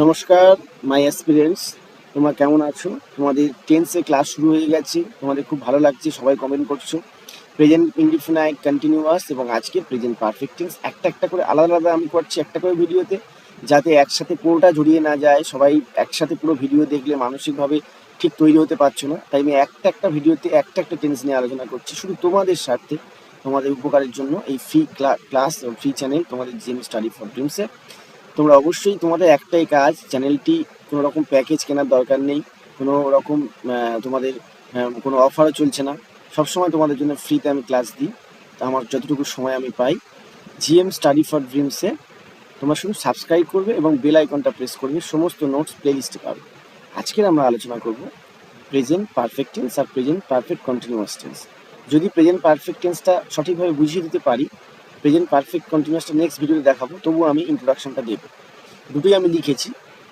নমস্কার মাই এক্সপিরিয়েন্স তোমরা কেমন আছো? তোমাদের টেন্সে ক্লাস শুরু হয়ে গেছে, তোমাদের খুব ভালো লাগছে, সবাই কমেন্ট করছ। প্রেজেন্ট ইন্ডিফিনাইট কন্টিনিউয়াস এবং আজকে প্রেজেন্ট পারফেক্ট টেন্স একটা একটা করে আলাদা আলাদা আমি করছি একটা করে ভিডিওতে, যাতে একসাথে পুরোটা জড়িয়ে না যায়। সবাই একসাথে পুরো ভিডিও দেখলে মানসিকভাবে ঠিক তৈরি হতে পারছ না। তাই আমি একটা একটা ভিডিওতে একটা একটা টেন্স নিয়ে আলোচনা করছি। শুধু তোমাদের স্বার্থে, তোমাদের উপকারের জন্য এই ফ্রি ক্লাস ফ্রি চ্যানেল তোমাদের জিম স্টাডি ফর ড্রিমসে তোমরা অবশ্যই তোমাদের একটাই কাজ, চ্যানেলটি কোনো রকম প্যাকেজ কেনার দরকার নেই কোনো রকম তোমাদের কোনো অফারও চলছে না। সবসময় তোমাদের জন্য ফ্রিতে আমি ক্লাস দিই, তা আমার যতটুকু সময় আমি পাই। জিএম স্টাডি ফর ড্রিমসে তোমরা শুধু সাবস্ক্রাইব করবে এবং বেল আইকনটা প্রেস করবে, সমস্ত নোটস প্লেলিস্টে পাবে। আজকের আমরা আলোচনা করব প্রেজেন্ট পারফেক্ট টেন্স আর প্রেজেন্ট পারফেক্ট কন্টিনিউয়াস টেন্স যদি প্রেজেন্ট পারফেক্ট টেন্সটা সঠিকভাবে বুঝিয়ে দিতে পারি প্রেজেন্ট পারফেক্ট কন্টিনিউসটা নেক্সট ভিডিওতে দেখাবো তবুও আমি ইন্ট্রোডাকশনটা দেবো। দুটোই আমি লিখেছি,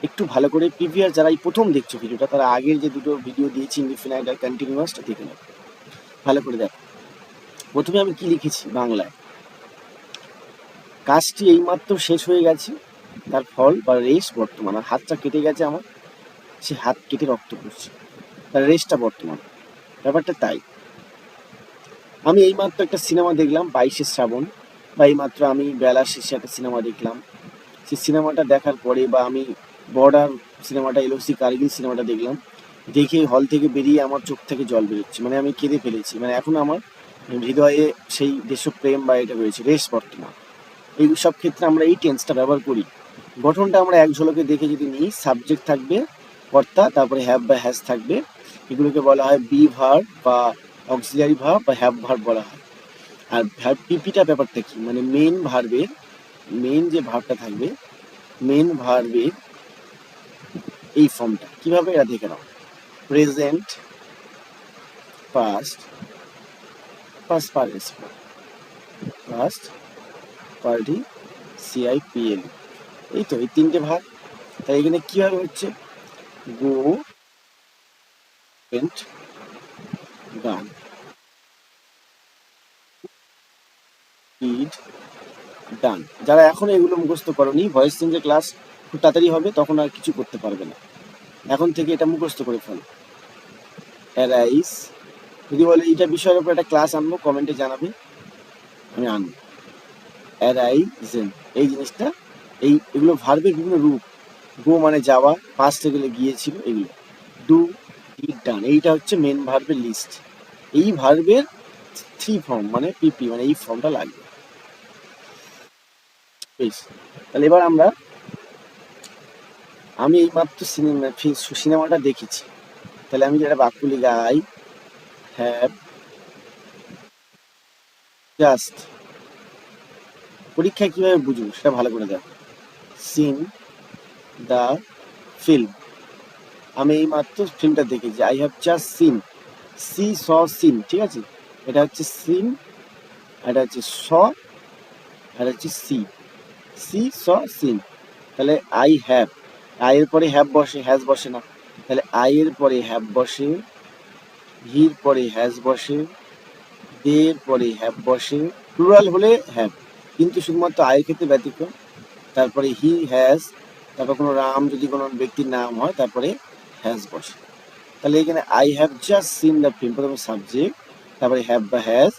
একটু ভালো করে প্রিভিয়াস যারা এই প্রথম দেখছ ভিডিওটা তারা আগের যে দুটো ভিডিও দিয়েছি ইনডিফিনাইট আর কন্টিনিউয়াসটা দেখে নেবে ভালো করে দেখো। প্রথমে আমি কি লিখেছি বাংলায়? কাজটি এইমাত্র শেষ হয়ে গেছে, তার ফল বা রেস বর্তমান, আর হাতটা কেটে গেছে আমার, সে হাত কেটে রক্ত পড়ছে, তার রেসটা বর্তমান। ব্যাপারটা তাই। আমি এইমাত্র একটা সিনেমা দেখলাম, বাইশে শ্রাবণ বা এইমাত্র আমি বেলা শেষে একটা সিনেমা দেখলাম। সেই সিনেমাটা দেখার পরে বা আমি বর্ডার সিনেমাটা এলওসি কার্গিল সিনেমাটা দেখলাম। দেখে হল থেকে বেরিয়ে আমার চোখ থেকে জল বেরোচ্ছে। মানে আমি কেঁদে ফেলেছি। মানে এখন আমার হৃদয়ে সেই দেশপ্রেম বা এটা রয়েছে রেস বর্তমান। এই সব ক্ষেত্রে আমরা এই টেন্সটা ব্যবহার করি। গঠনটা আমরা এক ঝলকে দেখে যদি নিই, সাবজেক্ট থাকবে, কর্তা, তারপরে হ্যাভ বা হ্যাজ থাকবে। এগুলোকে বলা হয় বি ভার বা অক্সিলারি ভার বা হ্যাভ ভার বলা হয়। আর ভার্ব পিপিটা ব্যাপারটা কি? মানে মেন ভার্বের মেন যে ভার্বটা থাকবে মেন ভার্বের এই ফর্মটা কীভাবে এটা দেখে নাও। Present past past participle past participle এই তো, এই তিনটে ভাগ তাই এখানে কীভাবে হচ্ছে? গো গান ইড ডান যারা এখন এগুলো মুখস্থ করনি ভয়েস চেঞ্জের ক্লাস খুব তাড়াতাড়ি হবে, তখন আর কিছু করতে পারবে না। এখন থেকে এটা মুখস্থ করে ফেলো। অ্যারাইস যদি বলে এটা বিষয়ের উপর একটা ক্লাস আনব কমেন্টে জানাবে, আমি আনব। অ্যারাইজেন এই জিনিসটা, এই এগুলো ভার্বের বিভিন্ন রূপ গো মানে যাওয়া পাস্ট গেলে গিয়েছিল, এগুলো। ডু ডিড ডান এইটা হচ্ছে মেন ভার্বের লিস্ট এই ভার্বের থ্রি ফর্ম মানে পিপি মানে এই ফর্মটা লাগবে। বেশ তাহলে এবার আমরা, আমি এই মাত্র সিনেমা সিনেমাটা দেখেছি। তাহলে আমি যেটা বাক্য লিখে আই হ্যাভ জাস্ট পরীক্ষায় কীভাবে বুঝব সেটা ভালো করে দেখো। সিন দ্য ফিল্ম আমি এই মাত্র ফিল্মটা দেখেছি। I have just seen see saw seen ঠিক আছে? এটা হচ্ছে সিন এটা হচ্ছে স এটা হচ্ছে সি সি, স, সিন। তাহলে আই হ্যাভ। আই এর পরে হ্যাভ বসে, হ্যাজ বসে না। তাহলে আই এর পরে হ্যাভ বসে, হির পরে হ্যাজ বসে দের পরে হ্যাভ বসে, প্লুরাল হলে হ্যাভ। কিন্তু শুধুমাত্র আয়ের ক্ষেত্রে ব্যতিক্রম। তারপরে হি, হ্যাজ, তারপর কোনো রাম যদি কোনো ব্যক্তির নাম হয়, তারপরে হ্যাজ বসে। তাহলে এখানে I have just seen the film, প্রথমে সাবজেক্ট, তারপরে হ্যাভ বা হ্যাজ।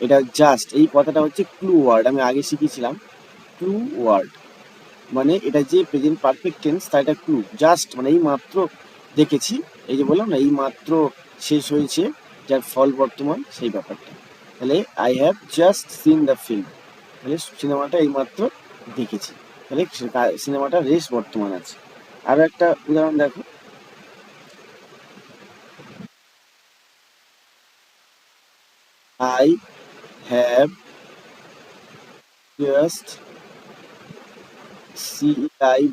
এটা জাস্ট, এই কথাটা হচ্ছে ক্লু ওয়ার্ড, আমি আগে শিখেছিলাম। ক্লু ওয়ার্ড মানে এটা যে প্রেজেন্ট পারফেক্ট টেন্স তা এটা ক্লু জাস্ট মানে এই মাত্র দেখেছি, এই যে বললাম না, এই মাত্র শেষ হয়েছে, যার ফল বর্তমান সেই ব্যাপারটা। তাহলে I have just seen the film তাহলে সিনেমাটা এই মাত্র দেখেছি। তাহলে সিনেমাটা রেস বর্তমান আছে। আরও একটা উদাহরণ দেখো। আই হ্যাভ জাস্ট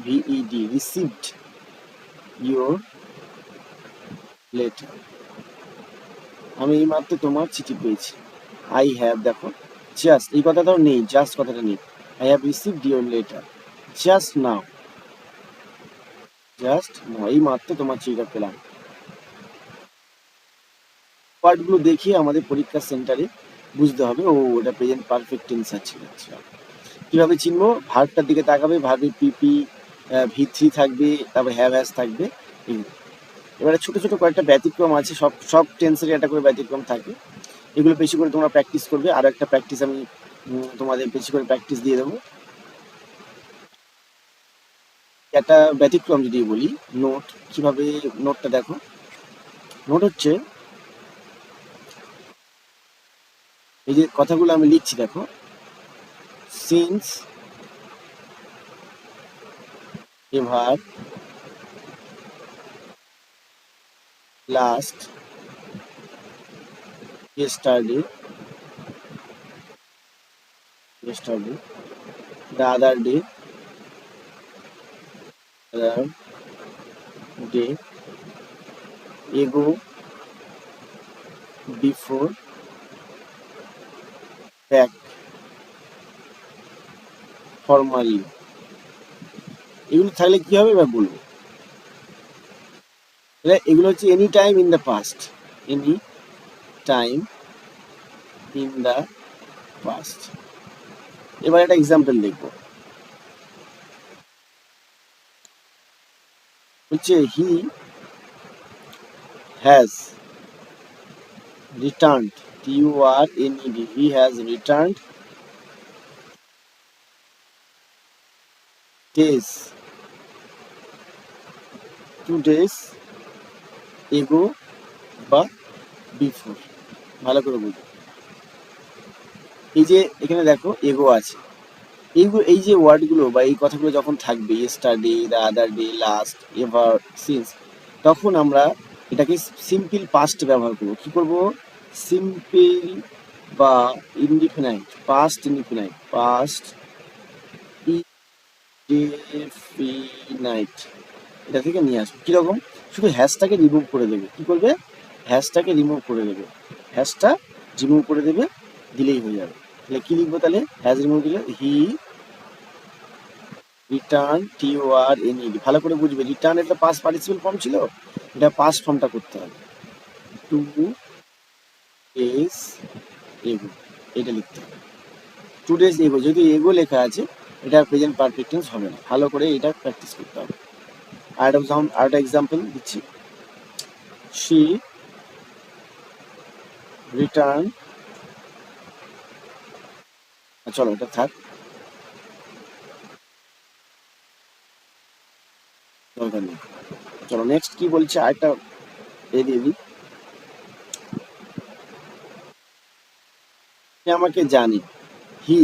ভিইডি রিসিভড ইউর লেটার আমি এই মাত্র তোমার চিঠি পেয়েছি। আই হ্যাভ দেখো জাস্ট এই কথাটাও নেই জাস্ট কথাটা নেই। I have received your letter just now just now এই মাত্র তোমার চিঠিটা পেলাম। পার্টগুলো দেখিয়ে আমাদের পরীক্ষা সেন্টারে বুঝতে হবে। ও, ওটা প্রেজেন্ট পারফেক্ট টেন্স আছে। আচ্ছা। কীভাবে চিনবো? ভার্বটার দিকে তাকাবে ভার্বের পিপি ভি থ্রি থাকবে, তারপর হ্যাভ হ্যাজ থাকবে। এবারে ছোট ছোট কয়েকটা ব্যতিক্রম আছে, সব সব টেন্সেরই একটা করে ব্যতিক্রম থাকে। এগুলো বেশি করে তোমরা প্র্যাকটিস করবে। আরও একটা প্র্যাকটিস আমি তোমাদের বেশি করে প্র্যাকটিস দিয়ে দেবো। একটা ব্যতিক্রম যদি বলি নোট কীভাবে নোটটা দেখো? নোট হচ্ছে, এই যে কথাগুলো আমি লিখছি, দেখো। since ever last yesterday yesterday the other day the day ago before back formally এগুলো থাকলে কি হবে এবার বলব। এগুলো হচ্ছে any time in the past any time in the past এবার একটা এক্সাম্পল দেখব। হচ্ছে he has returned T U R N E D he has returned days. Two days ago বা বিফোর ভালো করে বুঝো। এই যে এখানে দেখো এগো আছে। এইগুলো এই যে ওয়ার্ডগুলো বা এই কথাগুলো যখন থাকবে yesterday the other day last ever since তখন আমরা এটাকে সিম্পল পাস্ট ব্যবহার করব। কি করব? সিম্পল বা indefinite past indefinite past indefinite এটা থেকে নিয়ে আসব। কীরকম? শুধু হ্যাশটাকে রিমুভ করে দেবে। কি করবে? হ্যাশটাকে রিমুভ করে দেবে। হ্যাশটা রিমুভ করে দেবে, দিলেই হয়ে যাবে। তাহলে কি লিখব তাহলে? হ্যাজ রিমুভ দিলে he return T O N ED ভালো করে বুঝবে। রিটার্ন এটা পাস পার্টিসিপেল ফর্ম ছিল। এটা পাস ফর্মটা করতে হবে। টু ডেজ এগো এটা লিখতে হবে। টু ডেজ এগো যদি এগো লেখা আছে এটা প্রেজেন্ট পারফেক্ট টেন্স হবে না। ভালো করে এটা প্র্যাকটিস করতে হবে। আর একটা এক্সাম্পল দিচ্ছি। শি রিটার্ন চলো এটা থাক। চলো নেক্সট কি বলছে? আরেকটা এ দিয়ে দিই। আমাকে জানে। হি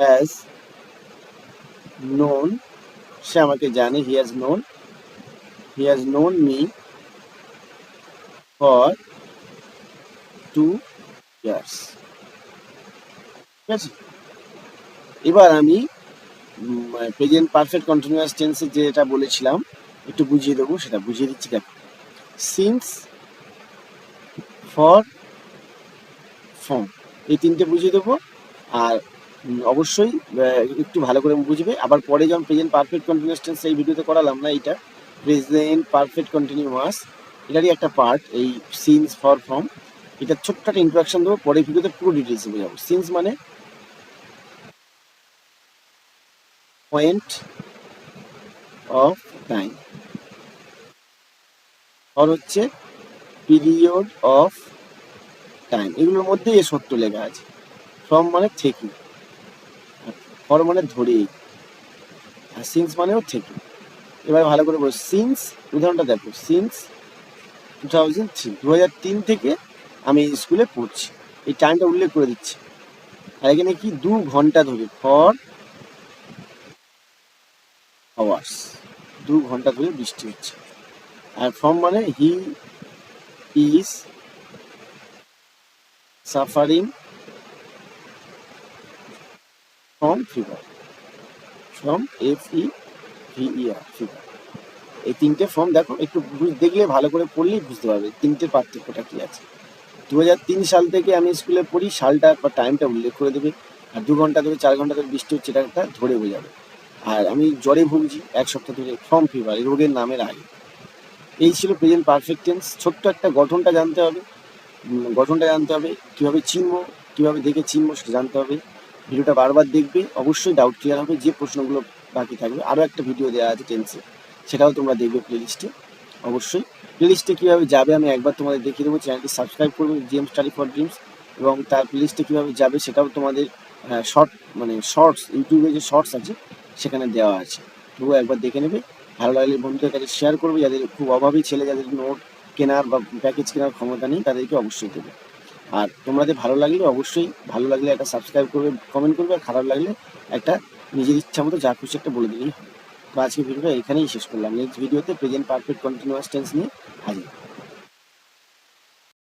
হ্যাজ নোন সে আমাকে জানে he has known he has known me for two years ঠিক আছে? এবার আমি প্রেজেন্ট পারফেক্ট কন্টিনিউয়াস টেন্সে যেটা বলেছিলাম, একটু বুঝিয়ে দেবো, সেটা বুঝিয়ে দিচ্ছি, দেখো। সিন্স ফর ফর্ম এই তিনটে বুঝিয়ে দেবো, আর অবশ্যই একটু ভালো করে বুঝবে। আবার পরে যখন প্রেজেন্ট পারফেক্ট কন্টিনিউয়াস টেন্স এই ভিডিওতে করালাম না এটা প্রেজেন্ট পারফেক্ট কন্টিনিউয়াস এটারই একটা পার্ট এই সিনস ফর ফর্ম এটা ছোট্ট একটা ইন্ট্রোডাকশন দেবো, পরে ভিডিওতে পুরো ডিটেলসে বোঝাবো। সিনস মানে? পয়েন্ট অফ টাইম ফর হচ্ছে পিরিয়ড অফ টাইম এগুলোর মধ্যে এ সত্য লেখা আছে। ফ্রম মানে থেকে ফর মানে ধরে আর সিন্স মানেও থেকে এবার ভালো করে বলো সিন্স উদাহরণটা দেখো সিন্স টু থাউজেন্ড থ্রি দু হাজার তিন থেকে আমি স্কুলে পড়ছি। এই টাইমটা উল্লেখ করে দিচ্ছি। আর এখানে কি? দু ঘণ্টা ধরে ফর আওয়ার্স দু ঘণ্টা ধরে বৃষ্টি হচ্ছে। আর ফ্রম মানে he is suffering from fever from F E R fever এই তিনটে ফর্ম দেখো, একটু দেখলে ভালো করে পড়লেই বুঝতে পারবে তিনটের পার্থক্যটা কি আছে। দু হাজার তিন সাল থেকে আমি স্কুলে পড়ি, সালটা বা টাইমটা উল্লেখ করে দেবে। আর দু ঘণ্টা ধরে, চার ঘণ্টা ধরে বৃষ্টি হচ্ছে এটা ধরে বোঝাবে। আর আমি জ্বরে ভুগছি, এক সপ্তাহ ধরে ফর্ম ফিভার রোগের নামের আগে। এই ছিল প্রেজেন্ট পারফেক্ট টেন্স ছোট্ট একটা গঠনটা জানতে হবে। গঠনটা জানতে হবে, কীভাবে চিনবো, কীভাবে দেখে চিনবো, সেটা জানতে হবে। ভিডিওটা বারবার দেখবে, অবশ্যই ডাউট ক্লিয়ার হবে, যে প্রশ্নগুলো বাকি থাকবে। আরও একটা ভিডিও দেওয়া আছে টেন্সে সেটাও তোমরা দেখবে প্লেলিস্টে অবশ্যই। প্লেলিস্টে কীভাবে যাবে আমি একবার তোমাদের দেখিয়ে দেবো চ্যানেলটি সাবস্ক্রাইব করবে জিএম স্টাডি ফর ড্রিমস এবং তার প্লেলিস্টে কীভাবে যাবে সেটাও তোমাদের শর্ট মানে শর্টস ইউটিউবে যে শর্টস আছে, সেখানে দেওয়া আছে। তবুও একবার দেখে নেবে। ভালো লাগলে বন্ধুদের কাছে শেয়ার করবে, যাদের খুব অভাবী ছেলে, যাদের নোট কেনার বা প্যাকেজ কেনার ক্ষমতা নেই, তাদেরকে অবশ্যই দেবে। আর তোমাদের ভালো লাগলে অবশ্যই ভালো লাগলে একটা সাবস্ক্রাইব করবে কমেন্ট করবে, আর খারাপ লাগলে একটা নিজের ইচ্ছা মতো যা খুশি একটা বলে দিলেই হবে তো আজকে ভিডিওটা এখানেই শেষ করলাম। নেক্সট ভিডিওতে প্রেজেন্ট পারফেক্ট কন্টিনিউয়াস টেন্স নিয়ে হাজির।